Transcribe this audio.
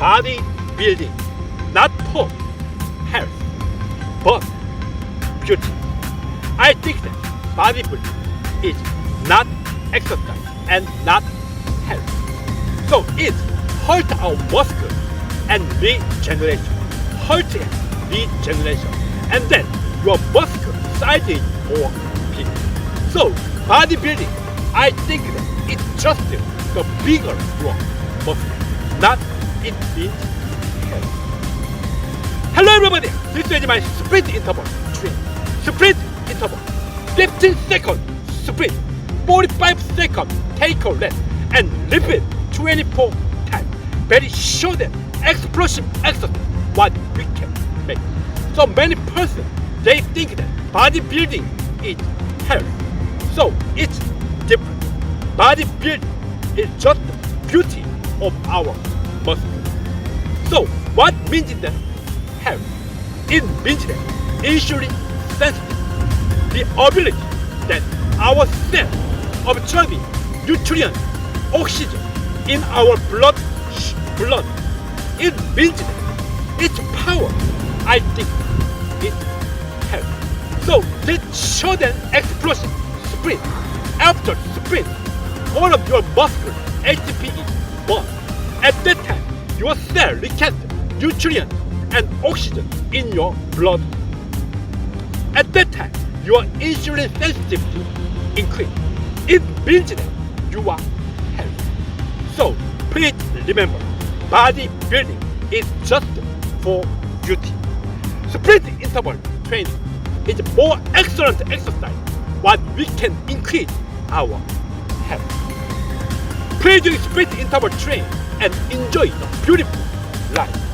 body building, not for health, but beauty. I think that bodybuilding is not exercise and not health. So it hurt our muscle and regeneration. Hurt and regeneration. And then your muscle size is more big. So bodybuilding, I think that it's just the bigger your muscle, not Hello everybody, this is my sprint interval training. Sprint interval, 15 seconds sprint, 45 seconds take a rest, and repeat 24 times. Very short and explosive exercise what we can make. So many persons they think that bodybuilding is health. So it's different. Bodybuilding is just beauty of our So what means that health? It means that insulin sensitive, the ability that our cell absorbing nutrients, oxygen in our blood, blood. It means its power, I think, it health. So this short and explosive sprint. After sprint, all of your muscle ATP is burned. At that your cell recast nutrients and oxygen in your blood. At that time, your insulin sensitivity increase. It means you are healthy. So please remember, bodybuilding is just for beauty. Sprint interval training is more excellent exercise what we can increase our health. Please do sprint interval training and enjoy the beautiful life.